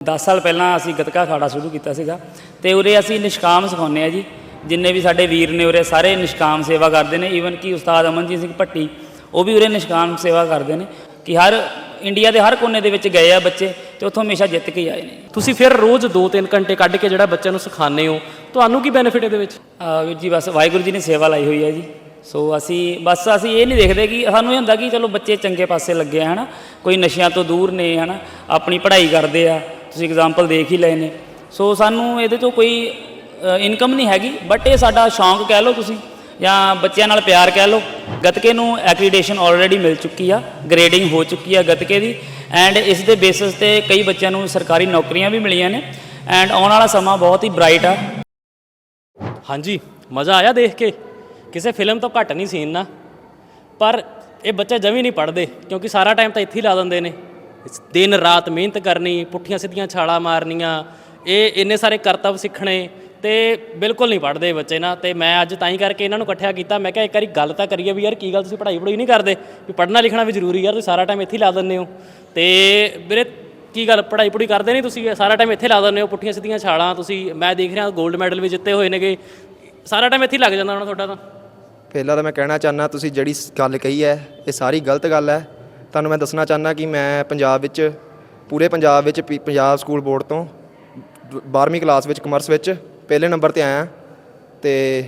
10 ਸਾਲ ਪਹਿਲਾਂ ਅਸੀਂ ਗਤਕਾ ਅਖਾੜਾ ਸ਼ੁਰੂ ਕੀਤਾ ਸੀਗਾ ਤੇ ਉਰੇ ਅਸੀਂ ਨਿਸ਼ਕਾਮ ਸਿਖਾਉਂਦੇ ਆ ਜੀ। ਜਿੰਨੇ ਵੀ ਸਾਡੇ ਵੀਰ ਨੇ ਉਰੇ ਸਾਰੇ ਨਿਸ਼ਕਾਮ ਸੇਵਾ ਕਰਦੇ ਨੇ। ਈਵਨ ਕਿ ਉਸਤਾਦ ਅਮਨਜੀਤ ਸਿੰਘ ਭੱਟੀ ਉਹ ਵੀ ਉਰੇ ਨਿਸ਼ਕਾਮ ਸੇਵਾ ਕਰਦੇ ਨੇ ਕਿ ਹਰ ਇੰਡੀਆ ਦੇ ਹਰ ਕੋਨੇ ਦੇ ਵਿੱਚ ਗਏ ਆ ਬੱਚੇ ਤੇ ਉੱਥੋਂ ਹਮੇਸ਼ਾ ਜਿੱਤ ਕੇ ਆਏ ਨੇ। ਤੁਸੀਂ ਫਿਰ ਰੋਜ਼ 2-3 ਘੰਟੇ ਕੱਢ ਕੇ ਜਿਹੜਾ ਬੱਚਿਆਂ ਨੂੰ ਸਿਖਾਉਂਦੇ ਹੋ ਤੁਹਾਨੂੰ ਕੀ ਬੈਨੀਫਿਟ ਇਹਦੇ ਵਿੱਚ? ਆ ਵੀਰ ਜੀ ਬਸ ਵਾਹਿਗੁਰੂ ਜੀ ਨੇ ਸੇਵਾ ਲਾਈ ਹੋਈ ਹੈ ਜੀ। ਸੋ ਅਸੀਂ ਬਸ ਅਸੀਂ ਇਹ ਨਹੀਂ ਦੇਖਦੇ ਕਿ ਸਾਨੂੰ ਇਹ ਹੁੰਦਾ ਕਿ ਚਲੋ ਬੱਚੇ ਚੰਗੇ ਪਾਸੇ ਲੱਗੇ ਆ ਹਨਾ। ਕੋਈ ਨਸ਼ਿਆਂ ਤੋਂ ਦੂਰ ਨੇ ਹਨਾ। ਆਪਣੀ ਪੜ੍ਹਾਈ ਕਰਦੇ ਆ। ਤੁਸੀਂ ਐਗਜ਼ਾਮਪਲ ਦੇਖ ਹੀ ਲਏ ਨੇ। ਸੋ ਸਾਨੂੰ ਇਹਦੇ ਤੋਂ ਕੋਈ ਇਨਕਮ ਨਹੀਂ ਹੈਗੀ ਬਟ ਇਹ ਸਾਡਾ ਸ਼ੌਂਕ ਕਹਿ ਲਓ ਤੁਸੀਂ, ਜਾਂ ਬੱਚਿਆਂ ਨਾਲ ਪਿਆਰ ਕਹਿ ਲਓ। ਗਤਕੇ ਨੂੰ ਐਕ੍ਰੀਡੇਸ਼ਨ ਆਲਰੇਡੀ ਮਿਲ ਚੁੱਕੀ ਆ ਗ੍ਰੇਡਿੰਗ ਹੋ ਚੁੱਕੀ ਆ ਗਤਕੇ ਦੀ ਐਂਡ ਇਸ ਦੇ ਬੇਸਿਸ ਤੇ ਕਈ ਬੱਚਿਆਂ ਨੂੰ ਸਰਕਾਰੀ ਨੌਕਰੀਆਂ ਵੀ ਮਿਲੀਆਂ ਨੇ ਐਂਡ ਆਉਣ ਵਾਲਾ ਸਮਾਂ ਬਹੁਤ ਹੀ ਬ੍ਰਾਈਟ ਆ। ਹਾਂਜੀ, ਮਜ਼ਾ ਆਇਆ ਦੇਖ ਕੇ। ਕਿਸੇ ਫਿਲਮ ਤੋਂ ਘੱਟ ਨਹੀਂ ਸੀਨ ਨਾ। ਪਰ ਇਹ ਬੱਚੇ ਜਮੀ ਨਹੀਂ ਪੜਦੇ ਕਿਉਂਕਿ ਸਾਰਾ ਟਾਈਮ ਤਾਂ ਇੱਥੇ ਹੀ ਲਾ ਦਿੰਦੇ ਨੇ। ਦਿਨ ਰਾਤ ਮਿਹਨਤ ਕਰਨੀ, ਪੁੱਠੀਆਂ ਸਿੱਧੀਆਂ ਛਾਲਾਂ ਮਾਰਨੀਆਂ, ਇਹ ਇੰਨੇ ਸਾਰੇ ਕਰਤੱਵ ਸਿੱਖਣੇ ਤੇ ਬਿਲਕੁਲ ਨਹੀਂ ਪੜਦੇ ਬੱਚੇ ਨਾ। ਤੇ ਮੈਂ ਅੱਜ ਤਾਂ ਹੀ ਕਰਕੇ ਇਹਨਾਂ ਨੂੰ ਇਕੱਠਿਆ ਕੀਤਾ, ਮੈਂ ਕਿਹਾ ਇੱਕ ਵਾਰੀ ਗੱਲ ਤਾਂ ਕਰੀਏ ਵੀ ਯਾਰ ਕੀ ਗੱਲ ਤੁਸੀਂ ਪੜ੍ਹਾਈ ਪੜ੍ਹਾਈ ਨਹੀਂ ਕਰਦੇ? ਵੀ ਪੜ੍ਹਨਾ ਲਿਖਣਾ ਵੀ ਜ਼ਰੂਰੀ ਯਾਰ, ਤੁਸੀਂ ਸਾਰਾ ਟਾਈਮ ਇੱਥੇ ਹੀ ਲਾ ਦਿੰਦੇ ਹੋ। ਤੇ ਵੀਰੇ, ਕੀ ਗੱਲ, ਪੜ੍ਹਾਈ ਪੜ੍ਹਾਈ ਕਰਦੇ ਨਹੀਂ ਤੁਸੀਂ? ਸਾਰਾ ਟਾਈਮ ਇੱਥੇ ਲਾ ਦਿੰਦੇ ਹੋ, ਪੁੱਠੀਆਂ ਸਿੱਧੀਆਂ ਛਾਲਾਂ, ਤੁਸੀਂ, ਮੈਂ ਦੇਖ ਰਿਹਾ 골ਡ ਮੈਡਲ ਵੀ ਜਿੱਤੇ ਹੋਏ ਨੇਗੇ। ਸਾਰਾ ਟਾਈਮ ਇੱਥੇ ਲੱਗ ਜਾਂਦਾ ਹੋਣਾ ਤੁਹਾਡਾ ਤਾਂ। ਪਹਿਲਾਂ ਤਾਂ ਮੈਂ ਕਹਿਣਾ ਚਾਹੁੰਦਾ, ਤੁਸੀਂ ਜਿਹੜੀ ਗੱਲ ਕਹੀ ਹੈ, ਇਹ ਸਾਰੀ ਗਲਤ ਗੱਲ ਹੈ। ਤੁਹਾਨੂੰ ਮੈਂ ਦੱਸਣਾ ਚਾਹੁੰਦਾ ਕਿ ਮੈਂ ਪੰਜਾਬ ਵਿੱਚ, ਪੂਰੇ ਪੰਜਾਬ ਵਿੱਚ ਪੀ- ਪੰਜਾਬ ਸਕੂਲ ਬੋਰਡ ਤੋਂ 12ਵੀਂ ਕਲਾਸ ਵਿੱਚ, ਕਮਰਸ ਵਿੱਚ ਪਹਿਲੇ ਨੰਬਰ ਤੇ ਆਇਆ। ਤੇ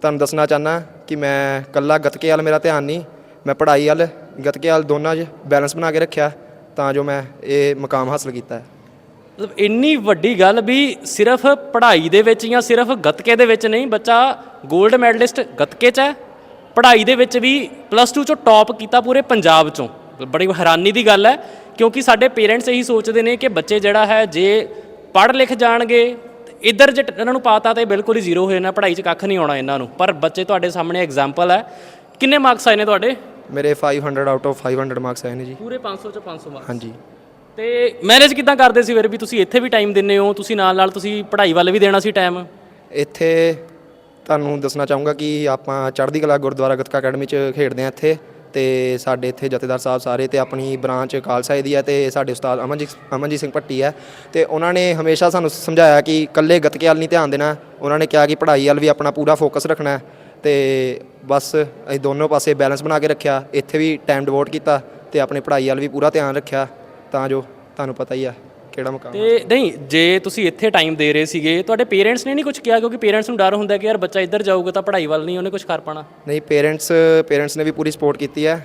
ਤੁਹਾਨੂੰ ਦੱਸਣਾ ਚਾਹੁੰਦਾ ਕਿ ਮੈਂ ਕੱਲਾ ਗੱਤਕੇ ਵੱਲ ਮੇਰਾ ਧਿਆਨ ਨਹੀਂ, ਮੈਂ ਪੜ੍ਹਾਈ ਵੱਲ, ਗੱਤਕੇ ਵੱਲ ਦੋਨਾਂ 'ਚ ਬੈਲੈਂਸ ਬਣਾ ਕੇ ਰੱਖਿਆ ਤਾਂ ਜੋ ਮੈਂ ਇਹ ਮੁਕਾਮ ਹਾਸਲ ਕੀਤਾ ਹੈ। ਮਤਲਬ ਇੰਨੀ ਵੱਡੀ ਗੱਲ ਵੀ ਸਿਰਫ ਪੜ੍ਹਾਈ ਦੇ ਵਿੱਚ ਜਾਂ ਸਿਰਫ ਗੱਤਕੇ ਦੇ ਵਿੱਚ ਨਹੀਂ, ਬੱਚਾ 골ਡ ਮੈਡਲਿਸਟ ਗੱਤਕੇ 'ਚ ਹੈ। ਪੜ੍ਹਾਈ ਦੇ ਵਿੱਚ ਵੀ ਪਲੱਸ 2 ਚੋਂ ਟੌਪ ਕੀਤਾ ਪੂਰੇ ਪੰਜਾਬ ਚੋਂ। ਬੜੀ ਹੈਰਾਨੀ ਦੀ ਗੱਲ ਹੈ ਕਿਉਂਕਿ ਸਾਡੇ ਪੇਰੈਂਟਸ ਇਹੀ ਸੋਚਦੇ ਨੇ ਕਿ ਬੱਚੇ ਜਿਹੜਾ ਹੈ ਜੇ ਪੜ੍ਹ ਲਿਖ ਜਾਣਗੇ ਇੱਧਰ ਜੇ ਇਹਨਾਂ ਨੂੰ ਪਾਤਾ ਤੇ ਬਿਲਕੁਲ ਹੀ ਜ਼ੀਰੋ ਹੋ ਜਾਣਾ ਪੜ੍ਹਾਈ 'ਚ ਕੱਖ ਨਹੀਂ ਆਉਣਾ ਇਹਨਾਂ ਨੂੰ। ਪਰ ਬੱਚੇ ਤੁਹਾਡੇ ਸਾਹਮਣੇ ਐਗਜ਼ਾਮਪਲ ਹੈ। ਕਿੰਨੇ ਮਾਰਕਸ ਆਏ ਨੇ ਤੁਹਾਡੇ? ਮੇਰੇ 500 ਆਊਟ ਆਫ 500 ਮਾਰਕਸ ਆਏ ਨੇ ਜੀ। ਪੂਰੇ 500 ਚੋਂ 500 ਮਾਰਕਸ ਹਾਂਜੀ। ਤੇ ਮੈਨੇਜ ਕਿਦਾਂ ਕਰਦੇ ਸੀ ਫਿਰ ਵੀ ਤੁਸੀਂ ਇੱਥੇ ਵੀ ਟਾਈਮ ਦਿੰਦੇ ਹੋ ਤੁਸੀਂ ਨਾਲ ਨਾਲ ਤੁਸੀਂ ਪੜ੍ਹਾਈ ਵੱਲ ਵੀ ਦੇਣਾ ਸੀ ਟਾਈਮ ਇੱਥੇ ਤੁਹਾਨੂੰ ਦੱਸਣਾ ਚਾਹੂੰਗਾ ਕਿ ਆਪਾਂ ਚੜ੍ਹਦੀ ਕਲਾ ਗੁਰਦੁਆਰਾ ਗੱਤਕਾ ਅਕੈਡਮੀ 'ਚ ਖੇਡਦੇ ਹਾਂ ਇੱਥੇ ਤੇ ਸਾਡੇ ਇੱਥੇ ਜਥੇਦਾਰ ਸਾਹਿਬ ਸਾਰੇ ਤੇ ਆਪਣੀ ਬ੍ਰਾਂਚ ਖਾਲਸਾ ਦੀ ਹੈ ਤੇ ਸਾਡੇ ਉਸਤਾਦ ਅਮਨਜੀਤ ਅਮਨਜੀਤ ਸਿੰਘ ਭੱਟੀ ਹੈ ਤੇ ਉਹਨਾਂ ਨੇ ਹਮੇਸ਼ਾ ਸਾਨੂੰ ਸਮਝਾਇਆ ਕਿ ਇਕੱਲੇ ਗੱਤਕੇ ਵੱਲ ਨਹੀਂ ਧਿਆਨ ਦੇਣਾ। ਉਹਨਾਂ ਨੇ ਕਿਹਾ ਕਿ ਪੜ੍ਹਾਈ ਵੱਲ ਵੀ ਆਪਣਾ ਪੂਰਾ ਫੋਕਸ ਰੱਖਣਾ ਹੈ ਤੇ ਬਸ ਅਸੀਂ ਦੋਨੋਂ ਪਾਸੇ ਬੈਲੈਂਸ ਬਣਾ ਕੇ ਰੱਖਿਆ। ਇੱਥੇ ਵੀ ਟਾਈਮ ਡਿਵੋਟ ਕੀਤਾ ਤੇ ਆਪਣੀ ਪੜ੍ਹਾਈ ਵੱਲ ਵੀ ਪੂਰਾ ਧਿਆਨ ਰੱਖਿਆ। ਤਾਂ ਜੋ ਤੁਹਾਨੂੰ ਪਤਾ ਹੀ ਆ ਕਿਹੜਾ ਮੁਕਾਮ ਤੇ ਨਹੀਂ ਜੇ ਤੁਸੀਂ ਇੱਥੇ ਟਾਈਮ ਦੇ ਰਹੇ ਸੀਗੇ ਤੁਹਾਡੇ ਪੇਰੈਂਟਸ ਨੇ ਨਹੀਂ ਕੁਝ ਕਿਹਾ? ਕਿਉਂਕਿ ਪੇਰੈਂਟਸ ਨੂੰ ਡਰ ਹੁੰਦਾ ਕਿ ਯਾਰ ਬੱਚਾ ਇੱਧਰ ਜਾਊਗਾ ਤਾਂ ਪੜ੍ਹਾਈ ਵੱਲ ਨਹੀਂ ਉਹਨੇ ਕੁਝ ਕਰ ਪਾਣਾ ਨਹੀਂ ਪੇਰੈਂਟਸ ਪੇਰੈਂਟਸ ਨੇ ਵੀ ਪੂਰੀ ਸਪੋਰਟ ਕੀਤੀ ਹੈ।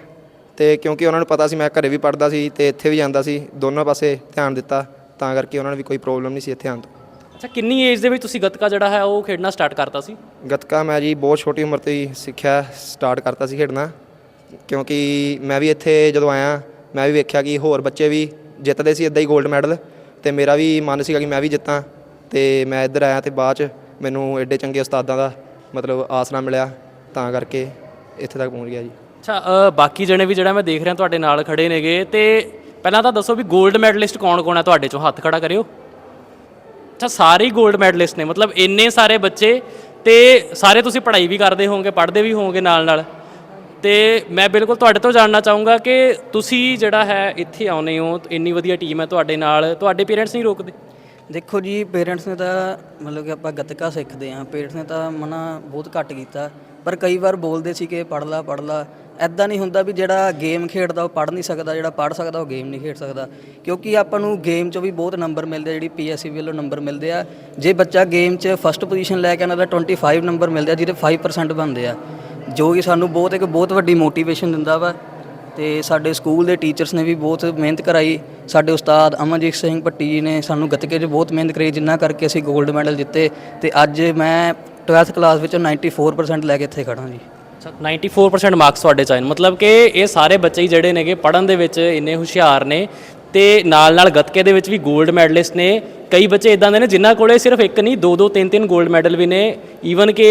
ਤੇ ਕਿਉਂਕਿ ਉਹਨਾਂ ਨੂੰ ਪਤਾ ਸੀ ਮੈਂ ਘਰੇ ਵੀ ਪੜਦਾ ਸੀ ਤੇ ਇੱਥੇ ਵੀ ਜਾਂਦਾ ਸੀ ਦੋਨੋਂ ਪਾਸੇ ਧਿਆਨ ਦਿੱਤਾ ਤਾਂ ਕਰਕੇ ਉਹਨਾਂ ਨੂੰ ਵੀ ਕੋਈ ਪ੍ਰੋਬਲਮ ਨਹੀਂ ਸੀ ਇੱਥੇ ਆਉਣ ਤੋਂ। ਅੱਛਾ ਕਿੰਨੀ ਏਜ ਦੇ ਵਿੱਚ ਤੁਸੀਂ ਗੱਤਕਾ ਜਿਹੜਾ ਹੈ ਉਹ ਖੇਡਣਾ ਸਟਾਰਟ ਕਰਤਾ ਸੀ? ਗੱਤਕਾ ਮੈਂ ਜੀ ਬਹੁਤ ਛੋਟੀ ਉਮਰ ਤੋਂ ਹੀ ਸਿੱਖਿਆ ਸਟਾਰਟ ਕਰਤਾ ਸੀ ਖੇਡਣਾ। ਕਿਉਂਕਿ ਮੈਂ ਵੀ ਇੱਥੇ ਜਦੋਂ ਆਇਆ ਮੈਂ ਵੀ ਵੇਖਿਆ ਕਿ ਹੋਰ ਬੱਚੇ ਵੀ ਜਿੱਤਦੇ ਸੀ ਇਦਾਂ ਹੀ 골ਡ ਮੈਡਲ ਤੇ ਮੇਰਾ ਵੀ ਮਨ ਸੀਗਾ ਕਿ ਮੈਂ ਵੀ ਜਿੱਤਾਂ ਤੇ ਮੈਂ ਇੱਧਰ ਆਇਆ ਤੇ ਬਾਅਦ ਚ ਮੈਨੂੰ ਐਡੇ ਚੰਗੇ ਉਸਤਾਦਾਂ ਦਾ ਮਤਲਬ ਆਸਰਾ ਮਿਲਿਆ ਤਾਂ ਕਰਕੇ ਇੱਥੇ ਤੱਕ ਪਹੁੰਚ ਗਿਆ ਜੀ। ਅੱਛਾ ਬਾਕੀ ਜਣੇ ਵੀ ਜਿਹੜਾ ਮੈਂ ਦੇਖ ਰਿਹਾ ਤੁਹਾਡੇ ਨਾਲ ਖੜੇ ਨੇਗੇ ਤੇ ਪਹਿਲਾਂ ਤਾਂ ਦੱਸੋ ਵੀ 골ਡ ਮੈਡਲਿਸਟ ਕੌਣ-ਕੌਣ ਹੈ ਤੁਹਾਡੇ ਚੋਂ? ਹੱਥ ਖੜਾ ਕਰਿਓ। ਅੱਛਾ, ਸਾਰੇ ਹੀ 골ਡ ਮੈਡਲਿਸਟ ਨੇ, ਮਤਲਬ ਇੰਨੇ ਸਾਰੇ ਬੱਚੇ ਤੇ ਸਾਰੇ ਤੁਸੀਂ ਪੜ੍ਹਾਈ ਵੀ ਕਰਦੇ ਹੋਵੋਗੇ, ਪੜ੍ਹਦੇ ਵੀ ਹੋਵੋਗੇ ਨਾਲ-ਨਾਲ। ਤੇ ਮੈਂ ਬਿਲਕੁਲ ਤੁਹਾਡੇ ਤੋਂ ਜਾਣਨਾ ਚਾਹੂੰਗਾ ਕਿ ਤੁਸੀਂ ਜਿਹੜਾ ਹੈ ਇੱਥੇ ਆਉਨੇ ਹੋ, ਇੰਨੀ ਵਧੀਆ ਟੀਮ ਹੈ ਤੁਹਾਡੇ ਨਾਲ, ਤੁਹਾਡੇ ਪੇਰੈਂਟਸ ਨਹੀਂ ਰੋਕਦੇ? ਦੇਖੋ ਜੀ ਪੇਰੈਂਟਸ ਨੇ ਤਾਂ ਮਤਲਬ ਕਿ ਆਪਾਂ ਗੱਤਕਾ ਸਿੱਖਦੇ ਆਂ ਪੇਰੈਂਟਸ ਨੇ ਤਾਂ ਮਨਾ ਬਹੁਤ ਘੱਟ ਕੀਤਾ, ਪਰ ਕਈ ਵਾਰ ਬੋਲਦੇ ਸੀ ਕਿ ਪੜ ਲਾ ਪੜ ਲਾ। ਐਦਾਂ ਨਹੀਂ ਹੁੰਦਾ ਵੀ ਜਿਹੜਾ ਗੇਮ ਖੇਡਦਾ ਉਹ ਪੜ ਨਹੀਂ ਸਕਦਾ, ਜਿਹੜਾ ਪੜ ਸਕਦਾ ਉਹ ਗੇਮ ਨਹੀਂ ਖੇਡ ਸਕਦਾ। ਕਿਉਂਕਿ ਆਪਾਂ ਨੂੰ ਗੇਮ 'ਚੋਂ ਵੀ ਬਹੁਤ ਨੰਬਰ ਮਿਲਦੇ ਆ, ਜਿਹੜੀ ਪੀਐਸਸੀ ਵੱਲੋਂ ਨੰਬਰ ਮਿਲਦੇ ਆ। ਜੇ ਬੱਚਾ ਗੇਮ 'ਚ ਫਸਟ ਪੋਜੀਸ਼ਨ ਲੈ ਕੇ ਆਉਂਦਾ ਤਾਂ 25 ਨੰਬਰ ਮਿਲਦੇ ਆ, ਜਿਹਦੇ 5% ਬਣਦੇ ਆ। ਜੋ ਕਿ ਸਾਨੂੰ ਬਹੁਤ ਇੱਕ ਬਹੁਤ ਵੱਡੀ ਮੋਟੀਵੇਸ਼ਨ ਦਿੰਦਾ ਵਾ ਤੇ ਸਾਡੇ ਸਕੂਲ ਦੇ ਟੀਚਰਸ ਨੇ ਵੀ ਬਹੁਤ ਮਿਹਨਤ ਕਰਾਈ। ਸਾਡੇ ਉਸਤਾਦ ਅਮਨਜੀਤ ਸਿੰਘ ਭੱਟੀ ਜੀ ਨੇ ਸਾਨੂੰ ਗੱਤਕੇ 'ਚ ਬਹੁਤ ਮਿਹਨਤ ਕਰਾਈ ਜਿੰਨਾ ਕਰਕੇ ਅਸੀਂ 골ਡ ਮੈਡਲ ਜਿੱਤੇ ਤੇ ਅੱਜ ਮੈਂ 12th ਕਲਾਸ ਵਿੱਚੋਂ 94% ਲੈ ਕੇ ਇੱਥੇ ਖੜਾ ਜੀ। 94% ਮਾਰਕਸ ਤੁਹਾਡੇ ਚਾਹੀਨ ਮਤਲਬ ਕਿ ਇਹ ਸਾਰੇ ਬੱਚੇ ਹੀ ਜਿਹੜੇ ਨੇਗੇ ਪੜਨ ਦੇ ਵਿੱਚ ਇੰਨੇ ਹੁਸ਼ਿਆਰ ਨੇ ਤੇ ਨਾਲ ਨਾਲ ਗੱਤਕੇ ਦੇ ਵਿੱਚ ਵੀ 골ਡ ਮੈਡਲਿਸਟ ਨੇ। ਕਈ ਬੱਚੇ ਇਦਾਂ ਦੇ ਨੇ ਜਿਨ੍ਹਾਂ ਕੋਲੇ ਸਿਰਫ ਇੱਕ ਨਹੀਂ ਦੋ ਦੋ ਤਿੰਨ ਤਿੰਨ 골ਡ ਮੈਡਲ ਵੀ ਨੇ। ਈਵਨ ਕਿ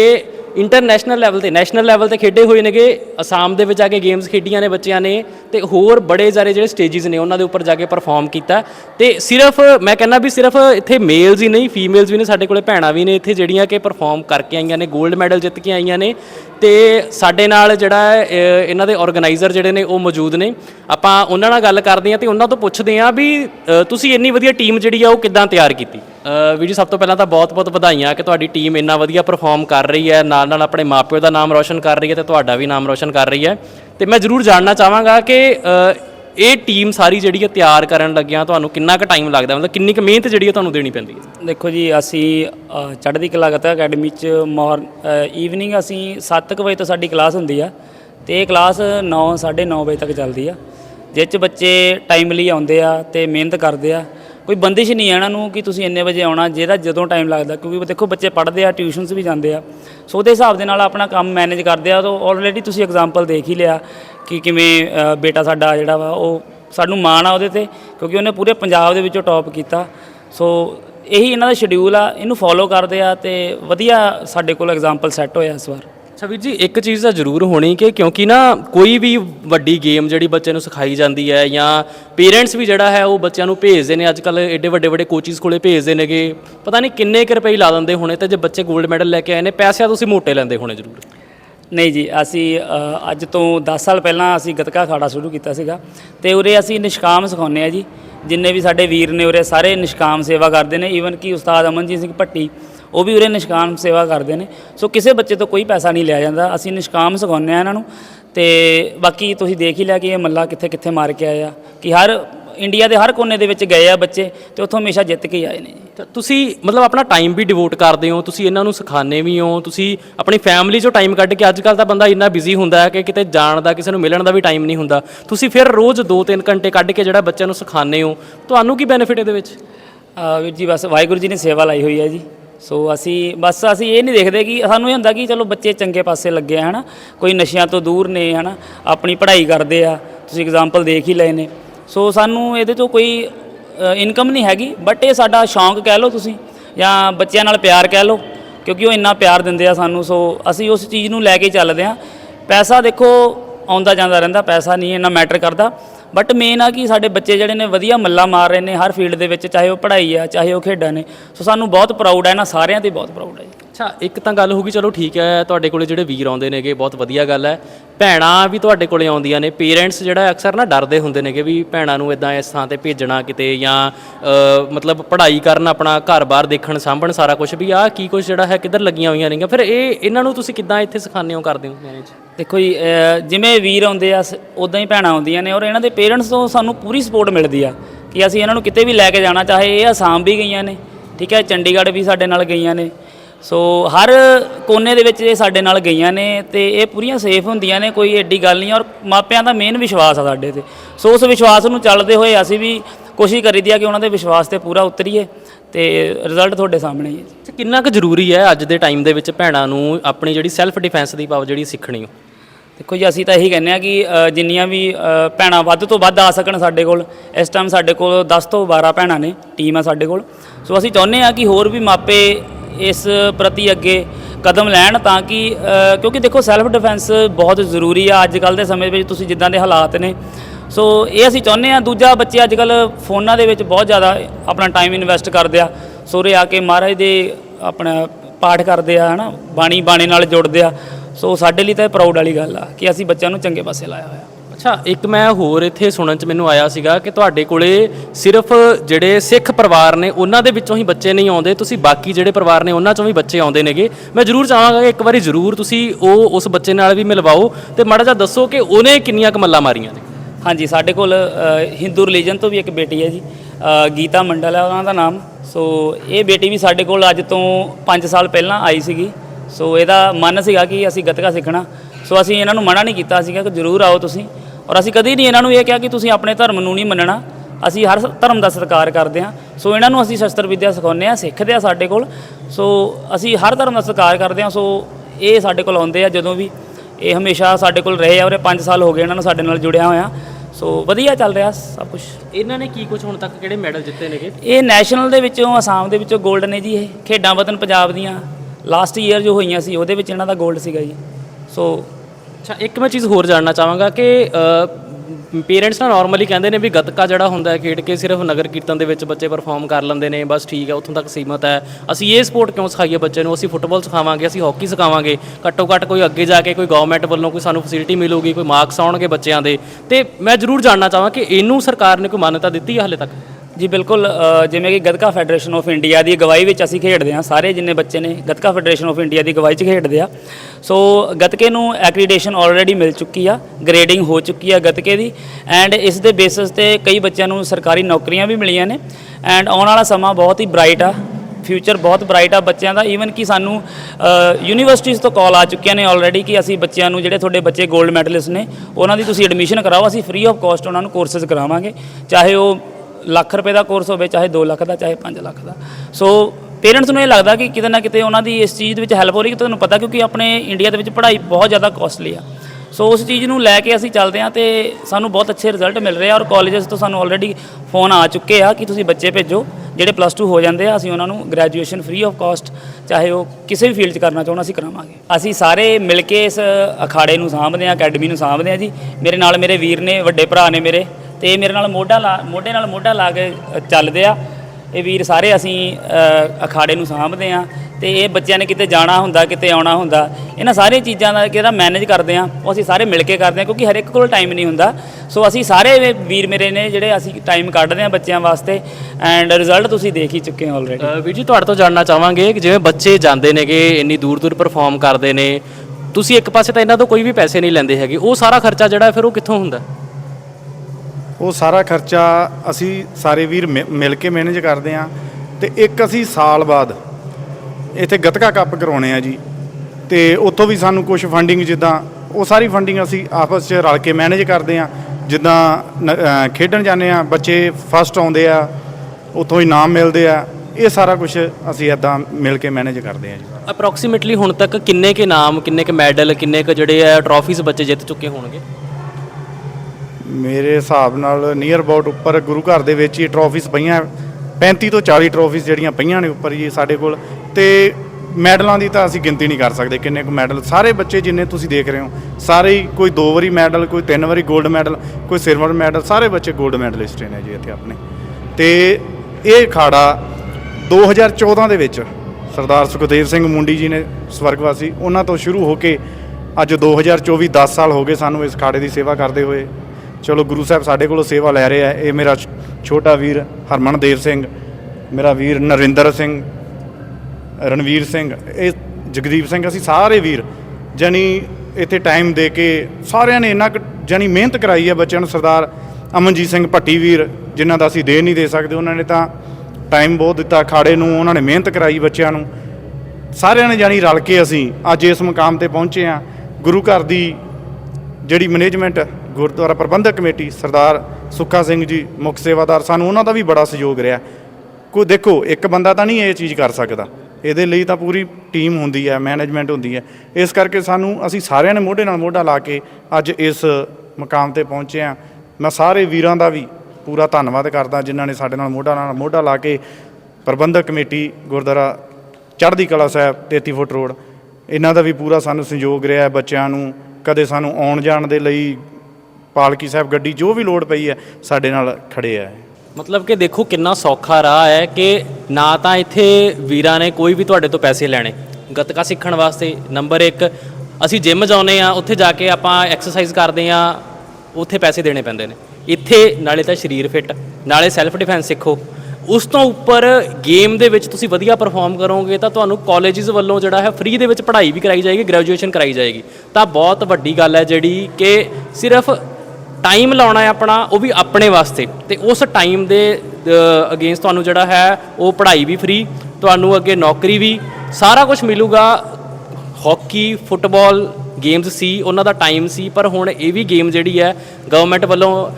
ਇੰਟਰਨੈਸ਼ਨਲ ਲੈਵਲ ਤੇ ਨੈਸ਼ਨਲ ਲੈਵਲ ਤੇ ਖੇਡੇ ਹੋਏ ਨੇਗੇ। ਅਸਾਮ ਦੇ ਵਿੱਚ ਆ ਕੇ ਗੇਮਸ ਖੇਡੀਆਂ ਨੇ ਬੱਚਿਆਂ ਨੇ ਤੇ ਹੋਰ ਬੜੇ ਸਾਰੇ ਜਿਹੜੇ ਸਟੇजेस ਨੇ, ਉਹਨਾਂ ਦੇ ਉੱਪਰ ਜਾ ਕੇ ਪਰਫਾਰਮ ਕੀਤਾ। ਤੇ ਸਿਰਫ, ਮੈਂ ਕਹਿੰਦਾ ਵੀ ਸਿਰਫ ਇੱਥੇ ਮੇਲਸ ਹੀ ਨਹੀਂ ਫੀਮੇਲਸ ਵੀ ਨੇ, ਸਾਡੇ ਕੋਲੇ ਭੈਣਾਂ ਵੀ ਨੇ ਇੱਥੇ ਜਿਹੜੀਆਂ ਕਿ ਪਰਫਾਰਮ ਕਰਕੇ ਆਈਆਂ ਨੇ 골ਡ ਮੈਡਲ ਜਿੱਤ ਕੇ ਆਈਆਂ ਨੇ। ਤੇ ਸਾਡੇ ਨਾਲ ਜਿਹੜਾ ਇਹਨਾਂ ਦੇ ਆਰਗੇਨਾਈਜ਼ਰ ਜਿਹੜੇ ਨੇ, ਉਹ ਮੌਜੂਦ ਨੇ। ਆਪਾਂ ਉਹਨਾਂ ਨਾਲ ਗੱਲ ਕਰਦੇ ਹਾਂ ਤੇ ਉਹਨਾਂ ਤੋਂ ਪੁੱਛਦੇ ਹਾਂ ਵੀ ਤੁਸੀਂ ਇੰਨੀ ਵਧੀਆ ਟੀਮ ਜਿਹੜੀ ਆ, ਉਹ ਕਿੱਦਾਂ ਤਿਆਰ ਕੀਤੀ? ਵੀਰ ਜੀ, ਸਭ ਤੋਂ ਪਹਿਲਾਂ ਤਾਂ ਬਹੁਤ-ਬਹੁਤ ਵਧਾਈਆਂ ਕਿ ਤੁਹਾਡੀ ਟੀਮ ਇੰਨਾ ਵਧੀਆ ਪਰਫਾਰਮ ਕਰ ਰਹੀ ਹੈ। ਨਾਲ ਨਾਲ ਆਪਣੇ ਮਾਪਿਓ ਦਾ ਨਾਮ ਰੌਸ਼ਨ ਕਰ ਰਹੀ ਹੈ ਤੇ ਤੁਹਾਡਾ ਵੀ ਨਾਮ ਰੌਸ਼ਨ ਕਰ ਰਹੀ ਹੈ। ਤੇ ਮੈਂ ਜ਼ਰੂਰ ਜਾਣਨਾ ਚਾਹਾਂਗਾ ਕਿ ਇਹ ਟੀਮ ਸਾਰੀ ਜਿਹੜੀ ਹੈ ਤਿਆਰ ਕਰਨ ਲੱਗਿਆਂ ਤੁਹਾਨੂੰ ਕਿੰਨਾ ਕੁ ਟਾਈਮ ਲੱਗਦਾ? ਮਤਲਬ ਕਿੰਨੀ ਕੁ ਮਿਹਨਤ ਜਿਹੜੀ ਹੈ ਤੁਹਾਨੂੰ ਦੇਣੀ ਪੈਂਦੀ ਹੈ? ਦੇਖੋ ਜੀ, ਅਸੀਂ ਚੜ੍ਹਦੀ ਕਲਾ ਗਤਕਾ ਅਕੈਡਮੀ ਚ ਮੋਰ ਈਵਨਿੰਗ ਅਸੀਂ 7:00 ਵਜੇ ਤੋਂ ਸਾਡੀ ਕਲਾਸ ਹੁੰਦੀ ਆ ਤੇ ਇਹ ਕਲਾਸ 9 9:30 ਵਜੇ ਤੱਕ ਚੱਲਦੀ ਆ ਜਿਸ ਚ ਬੱਚੇ ਟਾਈਮਲੀ ਆਉਂਦੇ ਆ ਤੇ ਮਿਹਨਤ ਕਰਦੇ ਆ। ਕੋਈ ਬੰਦਿਸ਼ ਨਹੀਂ ਹੈ ਇਹਨਾਂ ਨੂੰ ਕਿ ਤੁਸੀਂ ਇੰਨੇ ਵਜੇ ਆਉਣਾ, ਜਿਹਦਾ ਜਦੋਂ ਟਾਈਮ ਲੱਗਦਾ, ਕਿਉਂਕਿ ਦੇਖੋ ਬੱਚੇ ਪੜ੍ਹਦੇ ਆ ਟਿਊਸ਼ਨਸ ਵੀ ਜਾਂਦੇ ਆ। ਸੋ ਉਹਦੇ ਹਿਸਾਬ ਦੇ ਨਾਲ ਆਪਣਾ ਕੰਮ ਮੈਨੇਜ ਕਰਦੇ ਆ, ਤਾਂ ਆਲਰੇਡੀ ਤੁਸੀਂ ਐਗਜ਼ਾਮਪਲ ਦੇਖ ਹੀ ਲਿਆ ਕਿ ਕਿਵੇਂ ਬੇਟਾ ਸਾਡਾ ਜਿਹੜਾ ਵਾ, ਉਹ ਸਾਨੂੰ ਮਾਣ ਆ ਉਹਦੇ ਤੇ, ਕਿਉਂਕਿ ਉਹਨੇ ਪੂਰੇ ਪੰਜਾਬ ਦੇ ਵਿੱਚੋਂ ਟੌਪ ਕੀਤਾ। ਸੋ ਇਹੀ ਇਹਨਾਂ ਦਾ ਸ਼ਡਿਊਲ ਆ, ਇਹਨੂੰ ਫੋਲੋ ਕਰਦੇ ਆ ਤੇ ਵਧੀਆ ਸਾਡੇ ਕੋਲ ਐਗਜ਼ਾਮਪਲ ਸੈੱਟ ਹੋਇਆ ਇਸ ਵਾਰ। ਅੱਛਾ ਵੀਰ ਜੀ ਇੱਕ ਚੀਜ਼ ਤਾਂ ਜ਼ਰੂਰ ਹੋਣੀ ਕਿ ਕਿਉਂਕਿ ਨਾ ਕੋਈ ਵੀ ਵੱਡੀ ਗੇਮ ਜਿਹੜੀ ਬੱਚੇ ਨੂੰ ਸਿਖਾਈ ਜਾਂਦੀ ਹੈ ਜਾਂ ਪੇਰੈਂਟਸ ਵੀ ਜਿਹੜਾ ਹੈ ਉਹ ਬੱਚਿਆਂ ਨੂੰ ਭੇਜਦੇ ਨੇ ਅੱਜ ਕੱਲ ਐਡੇ ਵੱਡੇ ਵੱਡੇ ਕੋਚਿਸ ਕੋਲੇ ਭੇਜਦੇ ਨੇਗੇ। ਪਤਾ ਨਹੀਂ ਕਿੰਨੇ ਕੁ ਰੁਪਏ ਲਾ ਦਿੰਦੇ ਹੋਣੇ ਤੇ ਜੇ ਬੱਚੇ 골ਡ ਮੈਡਲ ਲੈ ਕੇ ਆਏ ਨੇ ਪੈਸਿਆਂ ਤੁਸੀਂ ਮੋਟੇ ਲੈਂਦੇ ਹੋਣੇ ਜ਼ਰੂਰ। ਨਹੀਂ ਜੀ ਅਸੀਂ ਅ, ਅੱਜ ਤੋਂ 10 ਸਾਲ ਪਹਿਲਾਂ ਅਸੀਂ ਗਤਕਾ ਅਖਾੜਾ ਸ਼ੁਰੂ ਕੀਤਾ ਸੀਗਾ ਤੇ ਉਰੇ ਅਸੀਂ ਨਿਸ਼ਕਾਮ ਸਿਖਾਉਂਦੇ ਆ ਜੀ। ਜਿੰਨੇ ਵੀ ਸਾਡੇ ਵੀਰ ਨੇ ਉਰੇ ਸਾਰੇ ਨਿਸ਼ਕਾਮ ਸੇਵਾ ਕਰਦੇ ਨੇ ਈਵਨ ਕਿ ਉਸਤਾਦ ਅਮਨਜੀਤ ਸਿੰਘ ਭੱਟੀ ਉਹ ਵੀ ਉਰੇ ਨਿਸ਼ਕਾਮ ਸੇਵਾ ਕਰਦੇ ਨੇ। ਸੋ ਕਿਸੇ ਬੱਚੇ ਤੋਂ ਕੋਈ ਪੈਸਾ ਨਹੀਂ ਲਿਆ ਜਾਂਦਾ। ਅਸੀਂ ਨਿਸ਼ਕਾਮ ਸਿਖਾਉਂਦੇ ਆ ਇਹਨਾਂ ਨੂੰ। ਤੇ ਬਾਕੀ ਤੁਸੀਂ ਦੇਖ ਹੀ ਲਿਆ ਕਿ ਇਹ ਮੱਲਾ ਕਿੱਥੇ ਕਿੱਥੇ ਮਾਰ ਕੇ ਆਏ ਆ ਕਿ ਹਰ ਇੰਡੀਆ ਦੇ ਹਰ ਕੋਨੇ ਦੇ ਵਿੱਚ ਗਏ ਆ ਬੱਚੇ ਤੇ ਉੱਥੋਂ ਹਮੇਸ਼ਾ ਜਿੱਤ ਕੇ ਆਏ ਨੇ। ਜੀ ਤੁਸੀਂ ਮਤਲਬ ਆਪਣਾ ਟਾਈਮ ਵੀ ਡਿਵੋਟ ਕਰਦੇ ਹੋ। ਤੁਸੀਂ ਇਹਨਾਂ ਨੂੰ ਸਿਖਾਉਂਦੇ ਵੀ ਹੋ। ਤੁਸੀਂ ਆਪਣੀ ਫੈਮਿਲੀ 'ਚੋਂ ਟਾਈਮ ਕੱਢ ਕੇ ਅੱਜ ਕੱਲ ਤਾਂ ਬੰਦਾ ਇੰਨਾ ਬਿਜ਼ੀ ਹੁੰਦਾ ਹੈ ਕਿ ਕਿਤੇ ਜਾਣ ਦਾ ਕਿਸੇ ਨੂੰ ਮਿਲਣ ਦਾ ਵੀ ਟਾਈਮ ਨਹੀਂ ਹੁੰਦਾ। ਤੁਸੀਂ ਫਿਰ ਰੋਜ਼ 2-3 ਘੰਟੇ ਕੱਢ ਕੇ ਜਿਹੜਾ ਬੱਚਿਆਂ ਨੂੰ ਸਿਖਾਉਂਦੇ ਹੋ। ਤੁਹਾਨੂੰ ਕੀ ਬੈਨੀਫਿਟ ਇਹਦੇ ਵਿੱਚ? ਵੀਰ ਜੀ ਬਸ ਵਾਹਿਗੁਰੂ ਜੀ ਨੇ ਸੇਵਾ ਲਾਈ ਹੋਈ ਹੈ ਜੀ। ਸੋ ਅਸੀਂ, ਬਸ ਅਸੀਂ ਇਹ ਨਹੀਂ ਦੇਖਦੇ ਕਿ, ਸਾਨੂੰ ਇਹ ਹੁੰਦਾ ਕਿ ਚਲੋ ਬੱਚੇ ਚੰਗੇ ਪਾਸੇ ਲੱਗੇ ਆ, ਹਨਾ? ਕੋਈ ਨਸ਼ਿਆਂ ਤੋਂ ਦੂਰ ਨੇ, ਹਨਾ? ਆਪਣੀ ਪੜ੍ਹਾਈ ਕਰਦੇ ਆ, ਤੁਸੀਂ ਐਗਜ਼ਾਮਪਲ ਦੇਖ ਹੀ ਲਏ ਨੇ। ਸੋ ਸਾਨੂੰ ਇਹਦੇ ਤੋਂ ਕੋਈ ਇਨਕਮ ਨਹੀਂ ਹੈਗੀ ਬਟ ਇਹ ਸਾਡਾ ਸ਼ੌਂਕ ਕਹਿ ਲਓ ਤੁਸੀਂ, ਜਾਂ ਬੱਚਿਆਂ ਨਾਲ ਪਿਆਰ ਕਹਿ ਲਓ, ਕਿਉਂਕਿ ਉਹ ਇੰਨਾ ਪਿਆਰ ਦਿੰਦੇ ਆ ਸਾਨੂੰ। ਸੋ ਅਸੀਂ ਉਸ ਚੀਜ਼ ਨੂੰ ਲੈ ਕੇ ਚੱਲਦੇ ਆ। ਪੈਸਾ ਦੇਖੋ, ਆਉਂਦਾ ਜਾਂਦਾ ਰਹਿੰਦਾ, ਪੈਸਾ ਨਹੀਂ ਇੰਨਾ ਮੈਟਰ ਕਰਦਾ। ਬਟ ਮੇਨ ਆ ਕਿ ਸਾਡੇ ਬੱਚੇ ਜਿਹੜੇ ਨੇ ਵਧੀਆ ਮੱਲਾ ਮਾਰ ਰਹੇ ਨੇ ਹਰ ਫੀਲਡ ਦੇ ਵਿੱਚ, ਚਾਹੇ ਉਹ ਪੜ੍ਹਾਈ ਆ, ਚਾਹੇ ਉਹ ਖੇਡਾਂ ਨੇ। ਸੋ ਸਾਨੂੰ ਬਹੁਤ ਪ੍ਰਾਊਡ ਹੈ ਇਹਨਾਂ ਸਾਰਿਆਂ ਤੇ ਬਹੁਤ ਪ੍ਰਾਊਡ ਹੈ ਜੀ। ਅੱਛਾ, ਇੱਕ ਤਾਂ ਗੱਲ ਹੋ ਗਈ ਚਲੋ ਠੀਕ ਹੈ, ਤੁਹਾਡੇ ਕੋਲੇ ਜਿਹੜੇ ਵੀਰ ਆਉਂਦੇ ਨੇਗੇ, ਬਹੁਤ ਵਧੀਆ ਗੱਲ ਹੈ। ਭੈਣਾਂ ਵੀ ਤੁਹਾਡੇ ਕੋਲੇ ਆਉਂਦੀਆਂ ਨੇ। ਪੇਰੈਂਟਸ ਜਿਹੜਾ ਅਕਸਰ ਨਾ ਡਰਦੇ ਹੁੰਦੇ ਨੇਗੇ ਵੀ ਭੈਣਾਂ ਨੂੰ ਇਦਾਂ ਇਸ ਥਾਂ ਤੇ ਭੇਜਣਾ ਕਿਤੇ ਜਾਂ ਮਤਲਬ ਪੜ੍ਹਾਈ ਕਰਨ, ਆਪਣਾ ਘਰ-ਬਾਰ ਦੇਖਣ, ਸਾਂਭਣ ਸਾਰਾ ਕੁਝ ਵੀ ਆਹ ਕੀ ਕੁਝ ਜਿਹੜਾ ਹੈ, ਕਿੱਧਰ ਲੱਗੀਆਂ ਹੋਈਆਂ ਨੇਗੀਆਂ। ਫਿਰ ਇਹ, ਇਹਨਾਂ ਨੂੰ ਤੁਸੀਂ ਕਿੱਦਾਂ ਇੱਥੇ ਸਿਖਾਉਂਦੇ ਹੋ, ਕਰਦੇ ਹੋ ਮੈਨੇਜ ਦੇਖੋ ਜੀ ਜਿਵੇਂ ਵੀਰ ਆਉਂਦੇ ਆ ਉਦਾਂ ਹੀ ਭੈਣਾਂ ਆਉਂਦੀਆਂ ਨੇ ਔਰ ਇਹਨਾਂ ਦੇ ਪੇਰੈਂਟਸ ਤੋਂ ਸਾਨੂੰ ਪੂਰੀ ਸਪੋਰਟ ਮਿਲਦੀ ਆ ਕਿ ਅਸੀਂ ਇਹਨਾਂ ਨੂੰ ਕਿਤੇ ਵੀ ਲੈ ਕੇ ਜਾਣਾ, ਚਾਹੇ ਇਹ ਆਸਾਮ ਵੀ ਗਈਆਂ ਨੇ, ਠੀਕ ਹੈ, ਚੰਡੀਗੜ੍ਹ ਵੀ ਸਾਡੇ ਨਾਲ ਗਈਆਂ ਨੇ। ਸੋ ਹਰ ਕੋਨੇ ਦੇ ਵਿੱਚ ਇਹ ਸਾਡੇ ਨਾਲ ਗਈਆਂ ਨੇ ਤੇ ਇਹ ਪੂਰੀਆਂ ਸੇਫ ਹੁੰਦੀਆਂ ਨੇ ਕੋਈ ਐਡੀ ਗੱਲ ਨਹੀਂ ਔਰ ਮਾਪਿਆਂ ਦਾ ਮੇਨ ਵਿਸ਼ਵਾਸ ਆ ਸਾਡੇ ਤੇ। ਸੋ ਉਸ ਵਿਸ਼ਵਾਸ ਨੂੰ ਚੱਲਦੇ ਹੋਏ ਅਸੀਂ ਵੀ ਕੋਸ਼ਿਸ਼ ਕਰੀਦੀ ਆ ਕਿ ਉਹਨਾਂ ਦੇ ਵਿਸ਼ਵਾਸ ਤੇ ਪੂਰਾ ਉਤਰੀਏ ਤੇ ਰਿਜ਼ਲਟ ਤੁਹਾਡੇ ਸਾਹਮਣੇ ਹੀ ਹੈ ਕਿੰਨਾ ਕੁ ਜ਼ਰੂਰੀ ਹੈ ਅੱਜ ਦੇ ਟਾਈਮ ਦੇ ਵਿੱਚ ਭੈਣਾਂ ਨੂੰ ਆਪਣੀ ਜਿਹੜੀ ਸੈਲਫ ਡਿਫੈਂਸ ਦੀ ਪਾਵਰ ਜਿਹੜੀ ਸਿੱਖਣੀ ਹੋ ਦੇਖੋ ਜੀ ਅਸੀਂ ਤਾਂ ਇਹੀ ਕਹਿੰਦੇ ਆ ਕਿ ਜਿੰਨੀਆਂ ਵੀ ਭੈਣਾਂ ਵੱਧ ਤੋਂ ਵੱਧ ਆ ਸਕਣ ਸਾਡੇ ਕੋਲ ਇਸ ਟਾਈਮ ਸਾਡੇ ਕੋਲ 10 ਤੋਂ 12 ਭੈਣਾਂ ਨੇ ਟੀਮ ਆ ਸਾਡੇ ਕੋਲ। ਸੋ ਅਸੀਂ ਚਾਹੁੰਦੇ ਆ ਕਿ ਹੋਰ ਵੀ ਮਾਪੇ ਇਸ ਪ੍ਰਤੀ ਅੱਗੇ ਕਦਮ ਲੈਣ ਤਾਂ ਕਿ ਕਿਉਂਕਿ ਦੇਖੋ ਸੈਲਫ ਡਿਫੈਂਸ ਬਹੁਤ ਜ਼ਰੂਰੀ ਆ ਅੱਜ ਕੱਲ ਦੇ ਸਮੇਂ ਵਿੱਚ ਤੁਸੀਂ ਜਿੱਦਾਂ ਦੇ ਹਾਲਾਤ ਨੇ। ਸੋ ਇਹ ਅਸੀਂ ਚਾਹੁੰਦੇ ਆ ਦੂਜਾ ਬੱਚੇ ਅੱਜ ਕੱਲ ਫੋਨਾਂ ਦੇ ਵਿੱਚ ਬਹੁਤ ਜ਼ਿਆਦਾ ਆਪਣਾ ਟਾਈਮ ਇਨਵੈਸਟ ਕਰਦੇ ਆ। ਸੋਰੇ ਆ ਕੇ ਮਹਾਰਾਜ ਦੇ ਆਪਣਾ ਪਾਠ ਕਰਦੇ ਆ, ਹਨਾ ਬਾਣੀ ਬਾਣੇ ਨਾਲ ਜੁੜਦੇ ਆ। ਸੋ ਸਾਡੇ ਲਈ ਤਾਂ ਇਹ ਪ੍ਰਾਊਡ ਵਾਲੀ ਗੱਲ ਆ ਕਿ ਅਸੀਂ ਬੱਚਿਆਂ ਨੂੰ ਚੰਗੇ ਪਾਸੇ ਲਾਇਆ ਹੋਇਆ। ਅੱਛਾ, ਇੱਕ ਮੈਂ ਹੋਰ ਇੱਥੇ ਸੁਣਨ ਚ ਮੈਨੂੰ ਆਇਆ ਸੀਗਾ ਕਿ ਤੁਹਾਡੇ ਕੋਲੇ ਸਿਰਫ ਜਿਹੜੇ ਸਿੱਖ ਪਰਿਵਾਰ ਨੇ, ਉਹਨਾਂ ਦੇ ਵਿੱਚੋਂ ਹੀ ਬੱਚੇ ਨਹੀਂ ਆਉਂਦੇ, ਤੁਸੀਂ ਬਾਕੀ ਜਿਹੜੇ ਪਰਿਵਾਰ ਨੇ, ਉਹਨਾਂ ਚੋਂ ਵੀ ਬੱਚੇ ਆਉਂਦੇ ਨੇਗੇ। ਮੈਂ ਜ਼ਰੂਰ ਚਾਹਾਂਗਾ ਕਿ ਇੱਕ ਵਾਰੀ ਜ਼ਰੂਰ ਤੁਸੀਂ ਉਹ, ਉਸ ਬੱਚੇ ਨਾਲ ਵੀ ਮਿਲਵਾਓ ਤੇ ਮਾੜਾ ਜਿਹਾ ਦੱਸੋ ਕਿ ਉਹਨੇ ਕਿੰਨੀਆਂ ਕਮੱਲਾਂ ਮਾਰੀਆਂ ਨੇ। ਹਾਂਜੀ, ਸਾਡੇ ਕੋਲ ਹਿੰਦੂ ਰਿਲੀਜਨ ਤੋਂ ਵੀ ਇੱਕ ਬੇਟੀ ਹੈ ਜੀ ਗੀਤਾ ਮੰਡਲ ਹੈ ਉਹਨਾਂ ਦਾ ਨਾਮ। ਸੋ ਇਹ ਬੇਟੀ ਵੀ ਸਾਡੇ ਕੋਲ ਅੱਜ ਤੋਂ 5 ਸਾਲ ਪਹਿਲਾਂ ਆਈ ਸੀਗੀ। ਸੋ ਇਹਦਾ ਮਨ ਸੀਗਾ ਕਿ ਅਸੀਂ ਗੱਤਕਾ ਸਿੱਖਣਾ। ਸੋ ਅਸੀਂ ਇਹਨਾਂ ਨੂੰ ਮਨਾ ਨਹੀਂ ਕੀਤਾ ਸੀਗਾ ਕਿ ਜ਼ਰੂਰ ਆਓ ਤੁਸੀਂ। ਔਰ ਅਸੀਂ ਕਦੀ ਨਹੀਂ ਇਹਨਾਂ ਨੂੰ ਇਹ ਕਿਹਾ ਕਿ ਤੁਸੀਂ ਆਪਣੇ ਧਰਮ ਨੂੰ ਨਹੀਂ ਮੰਨਣਾ। ਅਸੀਂ ਹਰ ਧਰਮ ਦਾ ਸਤਿਕਾਰ ਕਰਦੇ ਹਾਂ। ਸੋ ਇਹਨਾਂ ਨੂੰ ਅਸੀਂ ਸ਼ਸਤਰ ਵਿੱਦਿਆ ਸਿਖਾਉਂਦੇ ਹਾਂ ਸਿੱਖਦੇ ਆ ਸਾਡੇ ਕੋਲ। ਸੋ ਅਸੀਂ ਹਰ ਧਰਮ ਦਾ ਸਤਿਕਾਰ ਕਰਦੇ ਹਾਂ। ਸੋ ਇਹ ਸਾਡੇ ਕੋਲ ਆਉਂਦੇ ਆ ਜਦੋਂ ਵੀ। ਇਹ ਹਮੇਸ਼ਾ ਸਾਡੇ ਕੋਲ ਰਹੇ ਆ ਔਰ 5 ਸਾਲ ਹੋ ਗਏ ਇਹਨਾਂ ਨੂੰ ਸਾਡੇ ਨਾਲ ਜੁੜਿਆ ਹੋਇਆ। ਸੋ ਵਧੀਆ ਚੱਲ ਰਿਹਾ ਸਭ ਕੁਝ ਇਹਨਾਂ ਨੇ ਕੀ ਕੁਝ ਹੁਣ ਤੱਕ ਕਿਹੜੇ ਮੈਡਲ ਜਿੱਤੇ ਨੇਗੇ? ਇਹ ਨੈਸ਼ਨਲ ਦੇ ਵਿੱਚੋਂ ਅਸਾਮ ਦੇ ਵਿੱਚੋਂ 골ਡ ਨੇ ਜੀ ਇਹ। ਖੇਡਾਂ ਵਤਨ ਪੰਜਾਬ ਦੀਆਂ। ਲਾਸਟ ਈਅਰ ਜੋ ਹੋਈਆਂ ਸੀ ਉਹਦੇ ਵਿੱਚ ਇਹਨਾਂ ਦਾ 골ਡ ਸੀਗਾ ਜੀ। ਸੋ ਅੱਛਾ, ਇੱਕ ਮੈਂ ਚੀਜ਼ ਹੋਰ ਜਾਣਨਾ ਚਾਹਾਂਗਾ ਕਿ ਪੇਰੈਂਟਸ ਨਾ ਨਾਰਮਲੀ ਕਹਿੰਦੇ ਨੇ ਵੀ ਗੱਤਕਾ ਜਿਹੜਾ ਹੁੰਦਾ ਹੈ ਖੇਡ ਕੇ ਸਿਰਫ ਨਗਰ ਕੀਰਤਨ ਦੇ ਵਿੱਚ ਬੱਚੇ ਪਰਫਾਰਮ ਕਰ ਲੈਂਦੇ ਨੇ, ਬਸ ਠੀਕ ਹੈ, ਉੱਥੋਂ ਤੱਕ ਸੀਮਤ ਹੈ। ਅਸੀਂ ਇਹ ਸਪੋਰਟ ਕਿਉਂ ਸਿਖਾਈਏ ਬੱਚੇ ਨੂੰ? ਅਸੀਂ ਫੁੱਟਬਾਲ ਸਿਖਾਵਾਂਗੇ, ਅਸੀਂ ਹਾਕੀ ਸਿਖਾਵਾਂਗੇ। ਘੱਟੋ ਘੱਟ ਕੋਈ ਅੱਗੇ ਜਾ ਕੇ ਕੋਈ ਗਵਰਨਮੈਂਟ ਵੱਲੋਂ ਕੋਈ ਸਾਨੂੰ ਫੈਸਿਲਿਟੀ ਮਿਲੂਗੀ, ਕੋਈ ਮਾਰਕਸ ਆਉਣਗੇ ਬੱਚਿਆਂ ਦੇ। ਤੇ ਮੈਂ ਜ਼ਰੂਰ ਜਾਣਨਾ ਚਾਹਾਂ ਕਿ ਇਹਨੂੰ ਸਰਕਾਰ ਨੇ ਕੋਈ ਮਾਨਤਾ ਦਿੱਤੀ ਹੈ ਹਾਲੇ ਤੱਕ? ਜੀ, ਬਿਲਕੁਲ ਜਿਵੇਂ ਕਿ ਗਤਕਾ ਫੈਡਰੇਸ਼ਨ ਆਫ ਇੰਡੀਆ ਦੀ ਅਗਵਾਈ ਵਿੱਚ ਅਸੀਂ ਖੇਡਦੇ ਹਾਂ। ਸਾਰੇ ਜਿੰਨੇ ਬੱਚੇ ਨੇ ਗਤਕਾ ਫੈਡਰੇਸ਼ਨ ਆਫ ਇੰਡੀਆ ਦੀ ਅਗਵਾਈ 'ਚ ਖੇਡਦੇ ਆ। ਸੋ ਗਤਕੇ ਨੂੰ ਐਕ੍ਰੀਡੇਸ਼ਨ ਆਲਰੇਡੀ ਮਿਲ ਚੁੱਕੀ ਆ ਗ੍ਰੇਡਿੰਗ ਹੋ ਚੁੱਕੀ ਆ ਗਤਕੇ ਦੀ। ਐਂਡ ਇਸ ਦੇ ਬੇਸਿਸ ਤੇ ਕਈ ਬੱਚਿਆਂ ਨੂੰ ਸਰਕਾਰੀ ਨੌਕਰੀਆਂ ਵੀ ਮਿਲੀਆਂ ਨੇ। ਐਂਡ ਆਉਣ ਵਾਲਾ ਸਮਾਂ ਬਹੁਤ ਹੀ ਬ੍ਰਾਈਟ ਆ। ਫਿਊਚਰ ਬਹੁਤ ਬ੍ਰਾਈਟ ਆ ਬੱਚਿਆਂ ਦਾ। ਈਵਨ ਕਿ ਸਾਨੂੰ ਯੂਨੀਵਰਸਿਟੀਜ਼ ਤੋਂ ਕਾਲ ਆ ਚੁੱਕੀਆਂ ਨੇ ਆਲਰੇਡੀ ਕਿ ਅਸੀਂ ਬੱਚਿਆਂ ਨੂੰ ਜਿਹੜੇ ਤੁਹਾਡੇ ਬੱਚੇ 골ਡ ਮੈਡਲਿਸਟ ਨੇ, ਉਹਨਾਂ ਦੀ ਤੁਸੀਂ ਐਡਮਿਸ਼ਨ ਕਰਾਓ। ਅਸੀਂ ਫ੍ਰੀ ਆਫ ਕਾਸਟ ਉਹਨਾਂ ਨੂੰ ਕੋਰਸਸ ਕਰਾਵਾਂਗੇ। ਚਾਹੇ ਉਹ ਲੱਖ ਰੁਪਏ ਦਾ ਕੋਰਸ ਹੋਵੇ, ਚਾਹੇ 2 ਲੱਖ ਦਾ, ਚਾਹੇ 5 ਲੱਖ ਦਾ। ਸੋ ਪੇਰੈਂਟਸ ਨੂੰ ਇਹ ਲੱਗਦਾ ਕਿ ਕਿਤੇ ਨਾ ਕਿਤੇ ਉਹਨਾਂ ਦੀ ਇਸ ਚੀਜ਼ ਦੇ ਵਿੱਚ ਹੈਲਪ ਹੋ ਰਹੀ ਕਿ ਤੁਹਾਨੂੰ ਪਤਾ, ਕਿਉਂਕਿ ਆਪਣੇ ਇੰਡੀਆ ਦੇ ਵਿੱਚ ਪੜ੍ਹਾਈ ਬਹੁਤ ਜ਼ਿਆਦਾ ਕੋਸਟਲੀ ਆ। ਸੋ ਉਸ ਚੀਜ਼ ਨੂੰ ਲੈ ਕੇ ਅਸੀਂ ਚੱਲਦੇ ਹਾਂ ਤੇ ਸਾਨੂੰ ਬਹੁਤ ਅੱਛੇ ਰਿਜ਼ਲਟ ਮਿਲ ਰਹੇ ਆ ਔਰ ਕਾਲਜਸ ਤੋਂ ਸਾਨੂੰ ਆਲਰੇਡੀ ਫੋਨ ਆ ਚੁੱਕੇ ਆ ਕਿ ਤੁਸੀਂ ਬੱਚੇ ਭੇਜੋ, ਜਿਹੜੇ ਪਲੱਸ 2 ਹੋ ਜਾਂਦੇ ਆ, ਅਸੀਂ ਉਹਨਾਂ ਨੂੰ ਗ੍ਰੈਜੂਏਸ਼ਨ ਫ੍ਰੀ ਆਫ ਕਾਸਟ ਚਾਹੇ ਉਹ ਕਿਸੇ ਵੀ ਫੀਲਡ 'ਚ ਕਰਨਾ ਚਾਹਣ, ਅਸੀਂ ਕਰਾਵਾਂਗੇ। ਅਸੀਂ ਸਾਰੇ ਮਿਲ ਕੇ ਇਸ ਅਖਾੜੇ ਨੂੰ ਸਾਂਭਦੇ ਆ ਅਕੈਡਮੀ ਨੂੰ ਸਾਂਭਦੇ ਆ ਜੀ। ਮੇਰੇ ਨਾਲ ਮੇਰੇ ਵੀਰ ਨੇ, ਵੱਡੇ ਭਰਾ ਨੇ ਮੇਰੇ। ਤੇ ਮੇਰੇ ਨਾਲ ਮੋਢਾ ਲਾ, ਮੋਢੇ ਨਾਲ ਮੋਢਾ ਲਾ ਕੇ ਚੱਲਦੇ ਆ। ਇਹ ਵੀਰ ਸਾਰੇ ਅਸੀਂ ਅਖਾੜੇ ਨੂੰ ਸਾਂਭਦੇ ਆ ਤੇ ਇਹ ਬੱਚਿਆਂ ਨੇ ਕਿਤੇ ਜਾਣਾ ਹੁੰਦਾ, ਕਿਤੇ ਆਉਣਾ ਹੁੰਦਾ, ਇਹਨਾਂ ਸਾਰੀਆਂ ਚੀਜ਼ਾਂ ਦਾ ਕਿਹੜਾ ਮੈਨੇਜ ਕਰਦੇ ਆ, ਉਹ ਅਸੀਂ ਸਾਰੇ ਮਿਲ ਕੇ ਕਰਦੇ ਆ, ਕਿਉਂਕਿ ਹਰ ਇੱਕ ਕੋਲ ਟਾਈਮ ਨਹੀਂ ਹੁੰਦਾ। ਸੋ ਅਸੀਂ ਸਾਰੇ ਵੀਰ ਮੇਰੇ ਨੇ ਜਿਹੜੇ ਅਸੀਂ ਟਾਈਮ ਕੱਢਦੇ ਆ ਬੱਚਿਆਂ ਵਾਸਤੇ ਐਂਡ ਰਿਜ਼ਲਟ ਤੁਸੀਂ ਦੇਖ ਹੀ ਚੁੱਕੇ ਹੋ ਆਲਰੇਡੀ ਵੀਰ ਜੀ, ਤੁਹਾਡੇ ਤੋਂ ਜਾਣਨਾ ਚਾਹਾਂਗੇ ਕਿ ਜਿਵੇਂ ਬੱਚੇ ਜਾਂਦੇ ਨੇਗੇ, ਇੰਨੀ ਦੂਰ ਦੂਰ ਪਰਫਾਰਮ ਕਰਦੇ ਨੇ, ਤੁਸੀਂ ਇੱਕ ਪਾਸੇ ਤਾਂ ਇਹਨਾਂ ਤੋਂ ਕੋਈ ਵੀ ਪੈਸੇ ਨਹੀਂ ਲੈਂਦੇ ਹੈਗੇ, ਉਹ ਸਾਰਾ ਖਰਚਾ ਜਿਹੜਾ ਫਿਰ ਉਹ ਕਿੱਥੋਂ ਹੁੰਦਾ? ਉਹ ਸਾਰਾ ਖਰਚਾ ਅਸੀਂ ਸਾਰੇ ਵੀਰ ਮਿਲ ਕੇ ਮੈਨੇਜ ਕਰਦੇ ਆ ਤੇ ਇੱਕ ਅਸੀਂ ਸਾਲ ਬਾਅਦ ਇੱਥੇ ਗਤਕਾ ਕੱਪ ਕਰਾਉਣੇ ਆ ਜੀ। ਤੇ ਉੱਥੋਂ ਵੀ ਸਾਨੂੰ ਕੁਝ ਫੰਡਿੰਗ ਜਿੱਦਾਂ ਉਹ ਸਾਰੀ ਫੰਡਿੰਗ ਅਸੀਂ ਆਪਸ 'ਚ ਰਲ ਕੇ ਮੈਨੇਜ ਕਰਦੇ ਆ ਜਿੱਦਾਂ ਖੇਡਣ ਜਾਂਦੇ ਆ ਬੱਚੇ ਫਸਟ ਆਉਂਦੇ ਆ, ਉੱਥੋਂ ਇਨਾਮ ਮਿਲਦੇ ਆ, ਇਹ ਸਾਰਾ ਕੁਝ ਅਸੀਂ ਇਦਾਂ ਮਿਲ ਕੇ ਮੈਨੇਜ ਕਰਦੇ ਆ ਜੀ। ਅਪਰੋਕਸੀਮੇਟਲੀ ਹੁਣ ਤੱਕ ਕਿੰਨੇ ਕੇ ਨਾਮ ਕਿੰਨੇ ਕੇ ਮੈਡਲ ਕਿੰਨੇ ਕੇ ਜਿਹੜੇ ਆ ਟਰੋਫੀਜ਼ ਬੱਚੇ ਜਿੱਤ ਚੁੱਕੇ ਹੋਣਗੇ? ਮੇਰੇ ਹਿਸਾਬ ਨਾਲ ਨੀਅਰ ਅਬਾਊਟ ਉੱਪਰ ਗੁਰੂ ਘਰ ਦੇ ਵਿੱਚ ਹੀ ਟਰੋਫੀਜ਼ ਪਈਆਂ 35 ਤੋਂ 40 ਟਰੋਫੀਜ਼ ਜਿਹੜੀਆਂ ਪਈਆਂ ਨੇ ਉੱਪਰ ਜੀ ਸਾਡੇ ਕੋਲ। ਤੇ ਮੈਡਲਾਂ ਦੀ ਤਾਂ ਅਸੀਂ ਗਿਣਤੀ ਨਹੀਂ ਕਰ ਸਕਦੇ, ਕਿੰਨੇ ਕੁ ਮੈਡਲ। ਸਾਰੇ ਬੱਚੇ ਜਿੰਨੇ ਤੁਸੀਂ ਦੇਖ ਰਹੇ ਹੋ, ਸਾਰੇ ਹੀ ਕੋਈ ਦੋ ਵਾਰੀ ਮੈਡਲ, ਕੋਈ ਤਿੰਨ ਵਾਰੀ 골ਡ ਮੈਡਲ ਕੋਈ ਸਿਲਵਰ ਮੈਡਲ ਸਾਰੇ ਬੱਚੇ 골ਡ ਮੈਡਲਿਸਟ ਨੇ ਜੀ ਇੱਥੇ ਆਪਣੇ। ਤੇ ਇਹ ਅਖਾੜਾ 2014 ਦੇ ਵਿੱਚ ਸਰਦਾਰ ਸੁਖਦੇਵ ਸਿੰਘ ਮੁੰਡੀ ਜੀ ਨੇ ਸਵਰਗਵਾਸੀ, ਉਹਨਾਂ ਤੋਂ ਸ਼ੁਰੂ ਹੋ ਕੇ ਅੱਜ 2024 10 ਸਾਲ ਹੋ ਗਏ ਸਾਨੂੰ ਇਸ ਅਖਾੜੇ ਦੀ ਸੇਵਾ ਕਰਦੇ ਹੋਏ। ਚਲੋ ਗੁਰੂ ਸਾਹਿਬ ਸਾਡੇ ਕੋਲੋਂ ਸੇਵਾ ਲੈ ਰਹੇ ਆ। ਇਹ ਮੇਰਾ ਛੋਟਾ ਵੀਰ ਹਰਮਨਦੇਵ ਸਿੰਘ, ਮੇਰਾ ਵੀਰ ਨਰਿੰਦਰ ਸਿੰਘ, ਰਣਵੀਰ ਸਿੰਘ, ਇਹ ਜਗਦੀਪ ਸਿੰਘ, ਅਸੀਂ ਸਾਰੇ ਵੀਰ ਜਾਣੀ ਇੱਥੇ ਟਾਈਮ ਦੇ ਕੇ ਸਾਰਿਆਂ ਨੇ ਇੰਨਾ ਕੁ ਜਾਣੀ ਮਿਹਨਤ ਕਰਾਈ ਹੈ ਬੱਚਿਆਂ ਨੂੰ। ਸਰਦਾਰ ਅਮਨਜੀਤ ਸਿੰਘ ਭੱਟੀ ਵੀਰ, ਜਿਨ੍ਹਾਂ ਦਾ ਅਸੀਂ ਦੇ ਨਹੀਂ ਦੇ ਸਕਦੇ, ਉਹਨਾਂ ਨੇ ਤਾਂ ਟਾਈਮ ਬਹੁਤ ਦਿੱਤਾ ਖਾੜੇ ਨੂੰ, ਉਹਨਾਂ ਨੇ ਮਿਹਨਤ ਕਰਾਈ ਬੱਚਿਆਂ ਨੂੰ। ਸਾਰਿਆਂ ਨੇ ਜਾਣੀ ਰਲ ਕੇ ਅਸੀਂ ਅੱਜ ਇਸ ਮੁਕਾਮ ਤੇ ਪਹੁੰਚੇ ਆ। ਗੁਰੂ ਘਰ ਦੀ ਜਿਹੜੀ ਮੈਨੇਜਮੈਂਟ ਗੁਰਦੁਆਰਾ ਪ੍ਰਬੰਧਕ ਕਮੇਟੀ ਸਰਦਾਰ ਸੁੱਖਾ ਸਿੰਘ ਜੀ, ਮੁੱਖ ਸੇਵਾਦਾਰ, ਸਾਨੂੰ ਉਹਨਾਂ ਦਾ ਵੀ ਬੜਾ ਸਹਿਯੋਗ ਰਿਹਾ। ਕੋਈ ਦੇਖੋ, ਇੱਕ ਬੰਦਾ ਤਾਂ ਨਹੀਂ ਇਹ ਚੀਜ਼ ਕਰ ਸਕਦਾ। ਇਹਦੇ ਲਈ ਤਾਂ ਪੂਰੀ ਟੀਮ ਹੁੰਦੀ ਹੈ, ਮੈਨੇਜਮੈਂਟ ਹੁੰਦੀ ਹੈ। ਇਸ ਕਰਕੇ ਸਾਨੂੰ, ਅਸੀਂ ਸਾਰਿਆਂ ਨੇ ਮੋਢੇ ਨਾਲ ਮੋਢਾ ਲਾ ਕੇ ਅੱਜ ਇਸ ਮੁਕਾਮ ਤੇ ਪਹੁੰਚੇ ਆ ਮੈਂ ਸਾਰੇ ਵੀਰਾਂ ਦਾ ਵੀ ਪੂਰਾ ਧੰਨਵਾਦ ਕਰਦਾ, ਜਿਨ੍ਹਾਂ ਨੇ ਸਾਡੇ ਨਾਲ ਮੋਢਾ ਨਾਲ ਮੋਢਾ ਲਾ ਕੇ ਪ੍ਰਬੰਧਕ ਕਮੇਟੀ, ਗੁਰਦੁਆਰਾ ਚੜ੍ਹਦੀ ਕਲਾ ਸਾਹਿਬ 33 ਫੁੱਟ ਰੋਡ, ਇਹਨਾਂ ਦਾ ਵੀ ਪੂਰਾ ਸਾਨੂੰ ਸਹਿਯੋਗ ਰਿਹਾ ਬੱਚਿਆਂ ਨੂੰ, ਕਦੇ ਸਾਨੂੰ ਆਉਣ ਜਾਣ ਦੇ ਲਈ ਪਾਲਕੀ ਸਾਹਿਬ ਗੱਡੀ ਜੋ ਵੀ ਲੋੜ ਪਈ ਹੈ, ਸਾਡੇ ਨਾਲ ਖੜੇ ਆ। ਮਤਲਬ ਕਿ ਦੇਖੋ ਕਿੰਨਾ ਸੌਖਾ ਰਾਹ ਹੈ ਕਿ ਨਾ ਤਾਂ ਇੱਥੇ ਵੀਰਾਂ ਨੇ ਕੋਈ ਵੀ ਤੁਹਾਡੇ ਤੋਂ ਪੈਸੇ ਲੈਣੇ। ਗੱਤਕਾ ਸਿੱਖਣ ਵਾਸਤੇ ਨੰਬਰ 1 ਅਸੀਂ ਜਿਮ ਜਾਉਨੇ ਆ ਉੱਥੇ ਜਾ ਕੇ ਆਪਾਂ ਐਕਸਰਸਾਈਜ਼ ਕਰਦੇ ਆ ਉੱਥੇ ਪੈਸੇ ਦੇਣੇ ਪੈਂਦੇ ਨੇ। ਇੱਥੇ ਨਾਲੇ ਤਾਂ ਸਰੀਰ ਫਿੱਟ ਨਾਲੇ ਸੈਲਫ ਡਿਫੈਂਸ ਸਿੱਖੋ। ਉਸ ਤੋਂ ਉੱਪਰ ਗੇਮ ਦੇ ਵਿੱਚ ਤੁਸੀਂ ਵਧੀਆ ਪਰਫਾਰਮ ਕਰੋਗੇ ਤਾਂ ਤੁਹਾਨੂੰ ਕਾਲਜਸ ਵੱਲੋਂ ਜਿਹੜਾ ਹੈ ਫ੍ਰੀ ਦੇ ਵਿੱਚ ਪੜ੍ਹਾਈ ਵੀ ਕਰਾਈ ਜਾਏਗੀ ਗ੍ਰੈਜੂਏਸ਼ਨ ਕਰਾਈ ਜਾਏਗੀ। ਤਾਂ ਬਹੁਤ ਵੱਡੀ ਗੱਲ ਹੈ ਜਿਹੜੀ ਕਿ ਸਿਰਫ ਟਾਈਮ ਲਾਉਣਾ ਹੈ ਆਪਣਾ, ਉਹ ਵੀ ਆਪਣੇ ਵਾਸਤੇ। ਤੇ ਉਸ ਟਾਈਮ ਦੇ ਅਗੇਂਸਟ ਤੁਹਾਨੂੰ ਜਿਹੜਾ ਹੈ, ਉਹ ਪੜ੍ਹਾਈ ਵੀ ਫ੍ਰੀ ਤੁਹਾਨੂੰ ਅੱਗੇ ਨੌਕਰੀ ਵੀ, ਸਾਰਾ ਕੁਝ ਮਿਲੂਗਾ। ਹਾਕੀ ਫੁੱਟਬਾਲ ਗੇਮਸ ਸੀ, ਉਹਨਾਂ ਦਾ ਟਾਈਮ ਸੀ, ਪਰ ਹੁਣ ਇਹ ਵੀ ਗੇਮ ਜਿਹੜੀ ਹੈ ਗਵਰਨਮੈਂਟ ਵੱਲੋਂ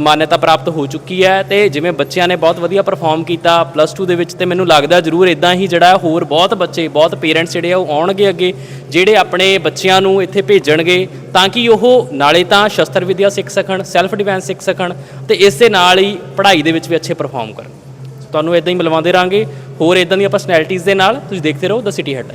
ਮਾਨਤਾ ਪ੍ਰਾਪਤ ਹੋ ਚੁੱਕੀ ਹੈ ਤੇ ਜਿਵੇਂ ਬੱਚਿਆਂ ਨੇ ਬਹੁਤ ਵਧੀਆ ਪਰਫਾਰਮ ਕੀਤਾ ਪਲੱਸ 2 ਦੇ ਵਿੱਚ ਤੇ ਮੈਨੂੰ ਲੱਗਦਾ ਜ਼ਰੂਰ ਇਦਾਂ ਹੀ ਜਿਹੜਾ ਹੋਰ ਬਹੁਤ ਬੱਚੇ, ਬਹੁਤ ਪੇਰੈਂਟਸ ਜਿਹੜੇ ਆ ਉਹ ਆਉਣਗੇ ਅੱਗੇ, ਜਿਹੜੇ ਆਪਣੇ ਬੱਚਿਆਂ ਨੂੰ ਇੱਥੇ ਭੇਜਣਗੇ ਤਾਂ ਕਿ ਉਹ ਨਾਲੇ ਤਾਂ ਸ਼ਸਤਰ ਵਿਦਿਆ ਸਿੱਖ ਸਕਣ ਸੈਲਫ ਡਿਫੈਂਸ ਸਿੱਖ ਸਕਣ ਤੇ ਇਸ ਦੇ ਨਾਲ ਹੀ ਪੜ੍ਹਾਈ ਦੇ ਵਿੱਚ ਵੀ ਅੱਛੇ ਪਰਫਾਰਮ ਕਰਨ। ਤੁਹਾਨੂੰ ਇਦਾਂ ਹੀ ਮਿਲਵਾਉਂਦੇ ਰਾਂਗੇ ਹੋਰ ਇਦਾਂ ਦੀਆਂ ਪਰਸਨੈਲਿਟੀਜ਼ ਦੇ ਨਾਲ ਤੁਸੀਂ ਦੇਖਦੇ ਰਹੋ ਦ ਸਿਟੀ ਹੈਡਲਾਈਨ